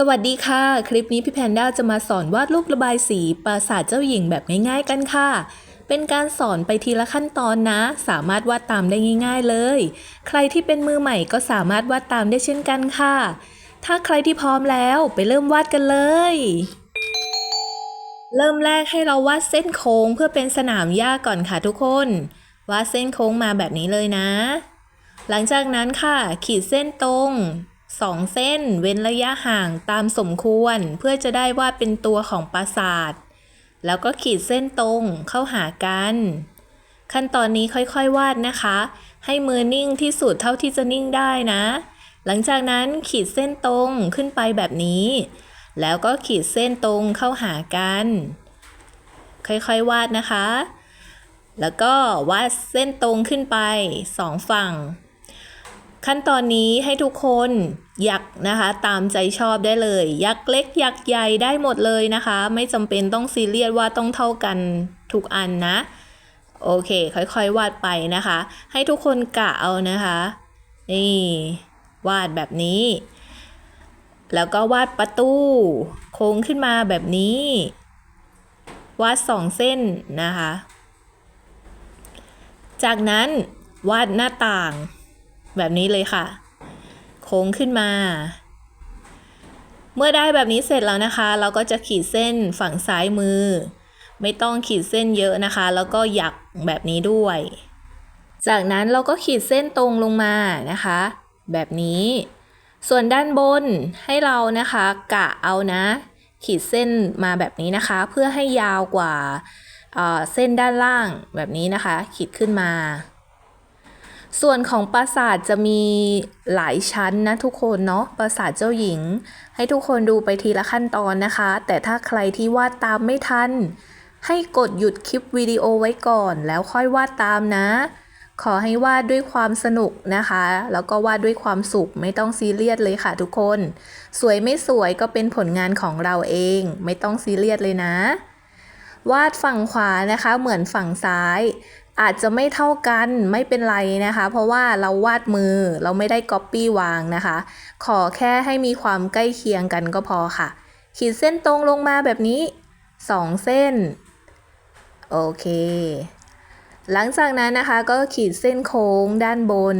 สวัสดีค่ะ คลิปนี้พี่แพนด้าจะมาสอนวาดรูประบายสีปราสาทเจ้าหญิงแบบง่ายๆกันค่ะ เป็นการสอนไปทีละขั้นตอนนะ สามารถวาดตามได้ง่าย ๆเลย ใครที่เป็นมือใหม่ก็สามารถวาดตามได้เช่นกันค่ะ ถ้าใครที่พร้อมแล้วไปเริ่มวาดกันเลย เริ่มแรกให้เราวาดเส้นโค้งเพื่อเป็นสนามหญ้าก่อนค่ะทุกคน วาดเส้นโค้งมาแบบนี้เลยนะ หลังจากนั้นค่ะ ขีดเส้นตรง สองเส้นเว้นระยะห่างตามสมควรเพื่อจะได้วาดเป็นตัวของปราสาท แล้วก็ขีดเส้นตรงเข้าหากัน ขั้นตอนนี้ค่อยๆวาดนะคะ ให้มือนิ่งที่สุดเท่าที่จะนิ่งได้นะ หลังจากนั้นขีดเส้นตรงขึ้นไปแบบนี้ แล้วก็ขีดเส้นตรงเข้าหากัน ค่อยๆวาดนะคะ แล้วก็วาดเส้นตรงขึ้นไปสองฝั่ง ขั้นตอนนี้ให้ทุกคนยักนะคะตามใจชอบได้เลย ยักเล็กยักใหญ่ได้หมดเลยนะคะ ไม่จำเป็นต้องซีเรียสว่าต้องเท่ากันทุกอันนะ โอเค ค่อยๆ วาดไปนะคะ ให้ทุกคนกะเอานะคะ นี่ วาดแบบนี้ แล้วก็วาดประตู โค้งขึ้นมาแบบนี้ วาดสองเส้นนะคะ จากนั้นวาดหน้าต่าง แบบนี้เลยค่ะ โค้งขึ้นมา เมื่อได้แบบนี้เสร็จแล้วนะคะ เราก็จะขีดเส้นฝั่งซ้ายมือ ไม่ต้องขีดเส้นเยอะนะคะ แล้วก็หยักแบบนี้ด้วย จากนั้นเราก็ขีดเส้นตรงลงมานะคะ แบบนี้ ส่วนด้านบนให้เรานะคะกะเอานะ ขีดเส้นมาแบบนี้นะคะ เพื่อให้ยาวกว่าเอ่อเส้นด้านล่างแบบนี้นะคะ ขีดขึ้นมา ส่วนของปราสาทจะมีหลายชั้นนะทุกคนเนาะปราสาทเจ้าหญิง ให้ทุกคนดูไปทีละขั้นตอนนะคะ แต่ถ้าใครที่วาดตามไม่ทัน ให้กดหยุดคลิปวิดีโอไว้ก่อนแล้วค่อยวาดตามนะ ขอให้วาดด้วยความสนุกนะคะ แล้วก็วาดด้วยความสุขไม่ต้องซีเรียสเลยค่ะทุกคน สวยไม่สวยก็เป็นผลงานของเราเอง ไม่ต้องซีเรียสเลยนะ วาดฝั่งขวานะคะเหมือนฝั่งซ้าย อาจจะไม่เท่ากันไม่เป็นไรนะคะ เพราะว่าเราวาดมือเราไม่ได้ก๊อปปี้วางนะคะ ขอแค่ให้มีความใกล้เคียงกันก็พอค่ะ ขีดเส้นตรงลงมาแบบนี้สองเส้น โอเค หลังจากนั้นนะคะก็ขีดเส้นโค้งด้านบน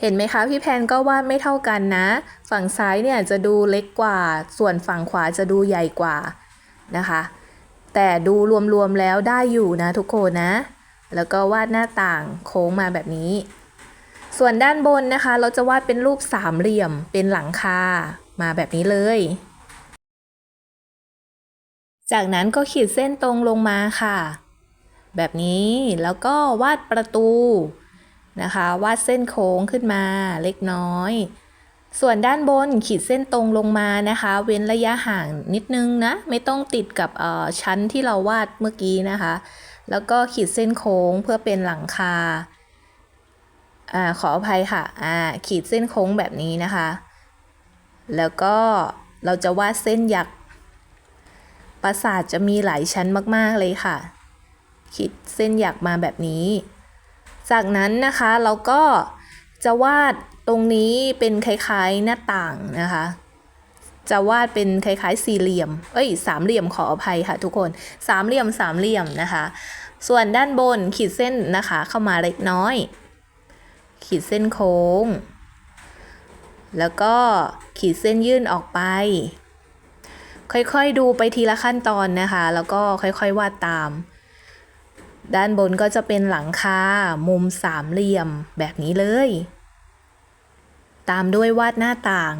เห็นไหมคะพี่แพนก็วาดไม่เท่ากันนะ ฝั่งซ้ายเนี่ยจะดูเล็กกว่า ส่วนฝั่งขวาจะดูใหญ่กว่านะคะ แต่ดูรวมๆแล้วได้อยู่นะทุกคนนะ แล้วก็วาดหน้าต่างโค้งมาแบบนี้ ส่วนด้านบนนะคะ เราจะวาดเป็นรูปสามเหลี่ยมเป็นหลังคามาแบบนี้เลย จากนั้นก็ขีดเส้นตรงลงมาค่ะ แบบนี้แล้วก็วาดประตูนะคะ วาดเส้นโค้งขึ้นมาเล็กน้อย ส่วนด้านบนขีดเส้นตรงลงมานะคะ เว้นระยะห่างนิดนึงนะ ไม่ต้องติดกับชั้นที่เราวาดเมื่อกี้นะคะ แล้วก็ขีดเส้นโค้งเพื่อเป็นหลังคาอ่าขออภัยค่ะอ่าขีดเส้นโค้งแบบนี้นะคะ แล้วก็เราจะวาดเส้นหยักปราสาทจะมีหลายชั้นมาก ๆ เลยค่ะ ขีดเส้นหยักมาแบบนี้ จากนั้นนะคะเราก็จะวาด ตรงนี้เป็นคล้ายๆหน้าต่างนะคะ จะวาดเป็นคล้ายๆสี่เหลี่ยม เอ้ยสามเหลี่ยมขออภัยค่ะทุกคนสามเหลี่ยมสามเหลี่ยมนะคะ ส่วนด้านบนขีดเส้นนะคะเข้ามาเล็กน้อย ขีดเส้นโค้ง แล้วก็ขีดเส้นยื่นออกไป ค่อยๆดูไปทีละขั้นตอนนะคะ แล้วก็ค่อยๆวาดตามด้านบนก็จะเป็นหลังคา มุมสามเหลี่ยมแบบนี้เลย ตามด้วยวาดหน้าต่าง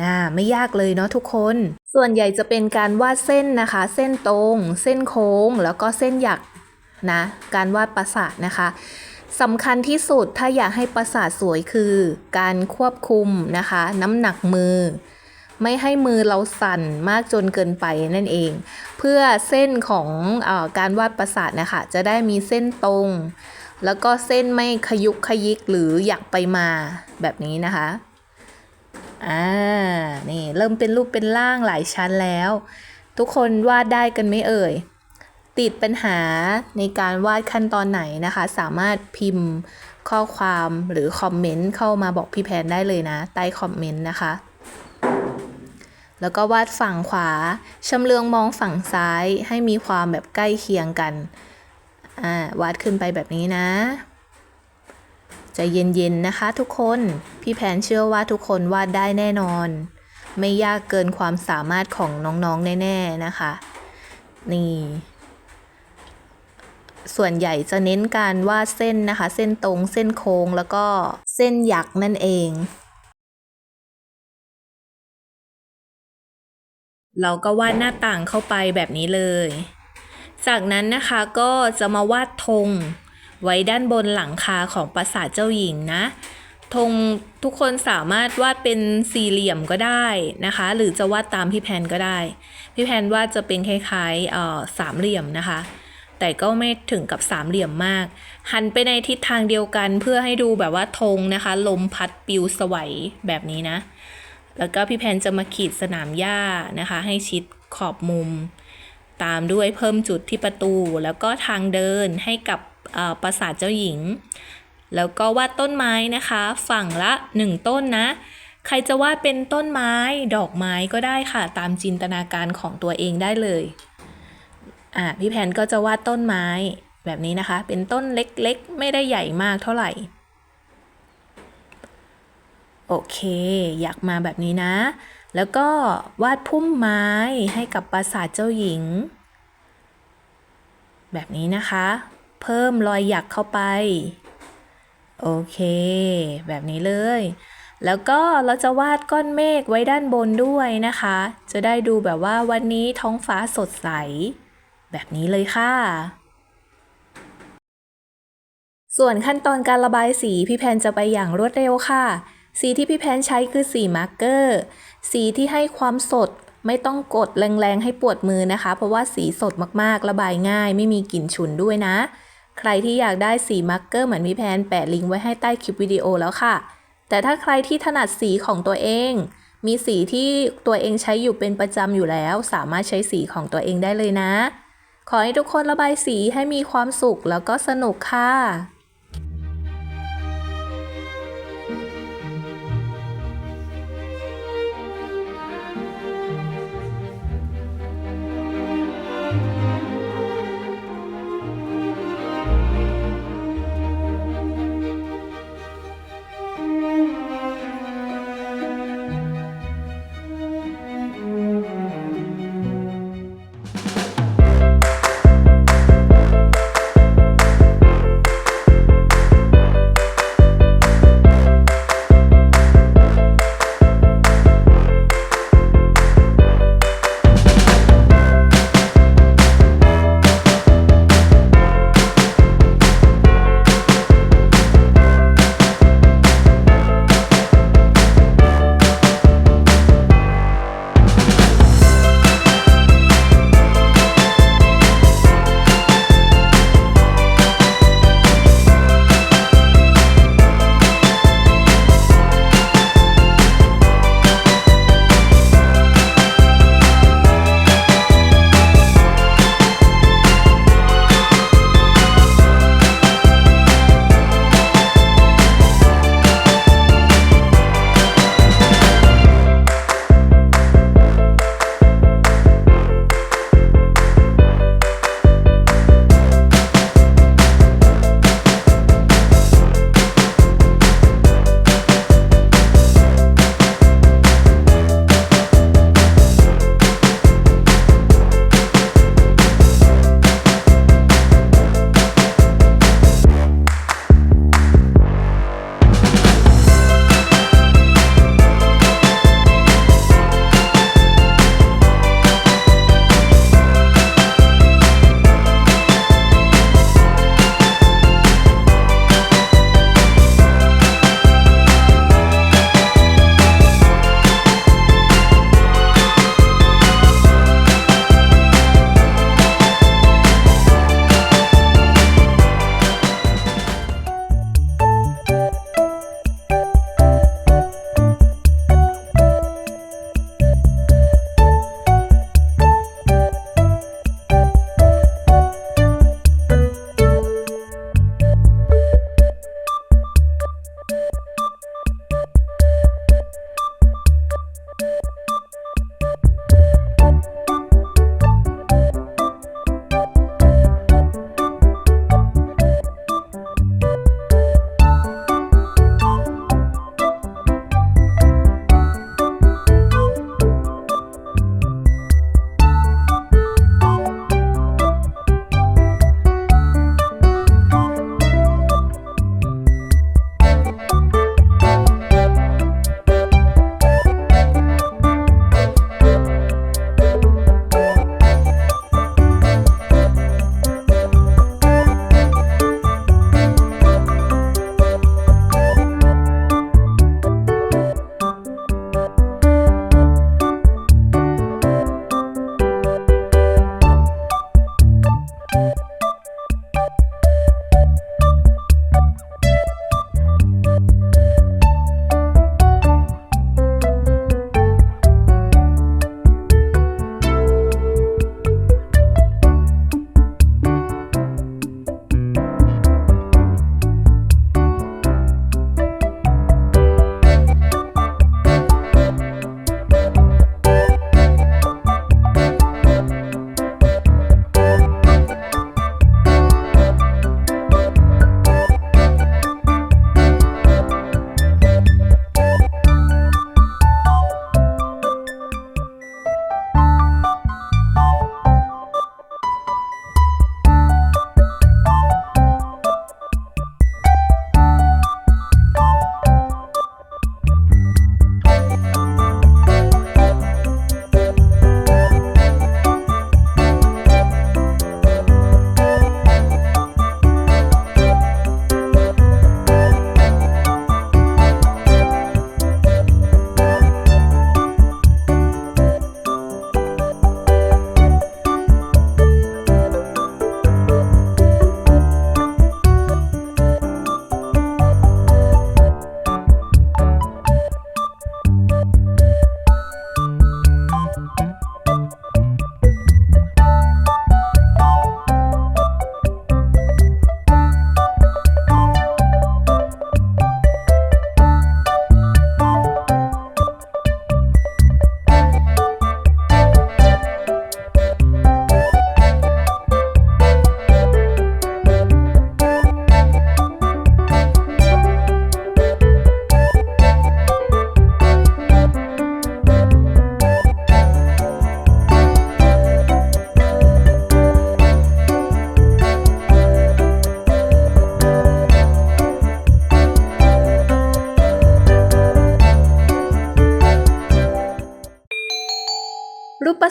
นะไม่ยากเลยเนาะทุกคน ส่วนใหญ่จะเป็นการวาดเส้นนะคะ เส้นตรง เส้นโค้ง แล้วก็เส้นหยักนะ การวาดปราสาทนะคะสำคัญที่สุดถ้าอยากให้ปราสาทสวยคือ การควบคุมนะคะ น้ำหนักมือ ไม่ให้มือเราสั่นมากจนเกินไปนั่นเอง เพื่อเส้นของอการวาดปราสาทนะคะ จะได้มีเส้นตรง แล้วก็เส้นไม่ขยุกขยิกหรือหยักไปมาแบบนี้นะคะ อ่า นี่เริ่มเป็นรูปเป็นร่างหลายชั้นแล้ว ทุกคนวาดได้กันไหมเอ่ย ติดปัญหาในการวาดขั้นตอนไหนนะคะ สามารถพิมพ์ข้อความหรือคอมเมนต์เข้ามาบอกพี่แพนได้เลยนะ ใต้คอมเมนต์นะคะ แล้วก็วาดฝั่งขวาชำเลืองมองฝั่งซ้ายให้มีความแบบใกล้เคียงกัน อ่าวาดขึ้นไปแบบนี้นะใจเย็นๆนะคะทุกคนพี่แพนเชื่อว่าทุกคนวาดได้แน่นอน ไม่ยากเกินความสามารถของน้องๆแน่ๆนะคะ นี่ ส่วนใหญ่จะเน้นการวาดเส้นนะคะ เส้นตรงเส้นโค้งแล้วก็เส้นหยักนั่นเองเราก็วาดหน้าต่างเข้าไปแบบนี้เลย จากนั้นนะคะก็จะมาวาดธงไว้ด้านบนหลังคาของปราสาทเจ้าหญิงนะธงทุกคนสามารถวาดเป็นสี่เหลี่ยมก็ได้นะคะ หรือจะวาดตามพี่แพนก็ได้ พี่แพนวาดจะเป็นคล้ายๆสามเหลี่ยมนะคะ แต่ก็ไม่ถึงกับสามเหลี่ยมมาก หันไปในทิศทางเดียวกันเพื่อให้ดูแบบว่าธงนะคะ ลมพัดปิวสวัยแบบนี้นะ แล้วก็พี่แพนจะมาขีดสนามหญ้านะคะ ให้ชิดขอบมุม ตามด้วยเพิ่มจุดที่ประตู แล้วก็ทางเดินให้กับปราสาทเจ้าหญิง แล้วก็วาดต้นไม้นะคะ ฝั่งละหนึ่งต้นนะ ใครจะวาดเป็นต้นไม้ ดอกไม้ก็ได้ค่ะ ตามจินตนาการของตัวเองได้เลยอะพี่แพนก็จะวาดต้นไม้แบบนี้นะคะ เป็นต้นเล็กๆ ไม่ได้ใหญ่มากเท่าไหร่ โอเค อยากมาแบบนี้นะ แล้วก็วาดพุ่มไม้ให้กับปราสาทเจ้าหญิง แบบนี้นะคะ เพิ่มรอยหยักเข้าไป โอเค แบบนี้เลย แล้วก็เราจะวาดก้อนเมฆไว้ด้านบนด้วยนะคะ จะได้ดูแบบว่าวันนี้ท้องฟ้าสดใส แบบนี้เลยค่ะส่วนขั้นตอนการระบายสีพี่แพนจะไปอย่างรวดเร็วค่ะ สีที่พี่แพนใช้คือสีมาร์กเกอร์ สีที่ให้ความสดไม่ต้องกดแรงๆให้ปวดมือนะคะ เพราะว่าสีสดมากๆ ระบายง่าย ไม่มีกลิ่นฉุนด้วยนะ ใครที่อยากได้สีมาร์กเกอร์เหมือนพี่แพนแปะลิงก์ไว้ให้ใต้คลิปวิดีโอแล้วค่ะ แต่ถ้าใครที่ถนัดสีของตัวเอง มีสีที่ตัวเองใช้อยู่เป็นประจำอยู่แล้ว สามารถใช้สีของตัวเองได้เลยนะ ขอให้ทุกคนระบายสีให้มีความสุขแล้วก็สนุกค่ะ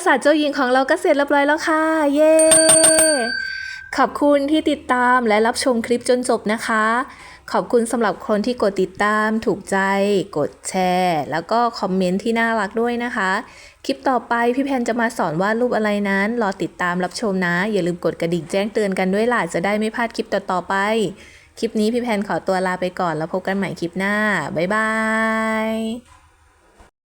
รูปปราเจ้าหญิงของเราก็เสร็จเรียบร้อยแล้วค่ะ เย้ ขอบคุณที่ติดตามและรับชมคลิปจนจบนะคะ ขอบคุณสำหรับคนที่กดติดตาม ถูกใจ กดแชร์ แล้วก็คอมเมนต์ที่น่ารักด้วยนะคะ คลิปต่อไปพี่แพนจะมาสอนวาดรูปอะไรนั้น รอติดตามรับชมนะ อย่าลืมกดกระดิ่งแจ้งเตือนกันด้วยล่ะ จะได้ไม่พลาดคลิปต่อๆไป คลิปนี้พี่แพนขอตัวลาไปก่อนแล้วพบกันใหม่คลิปหน้า บ๊ายบาย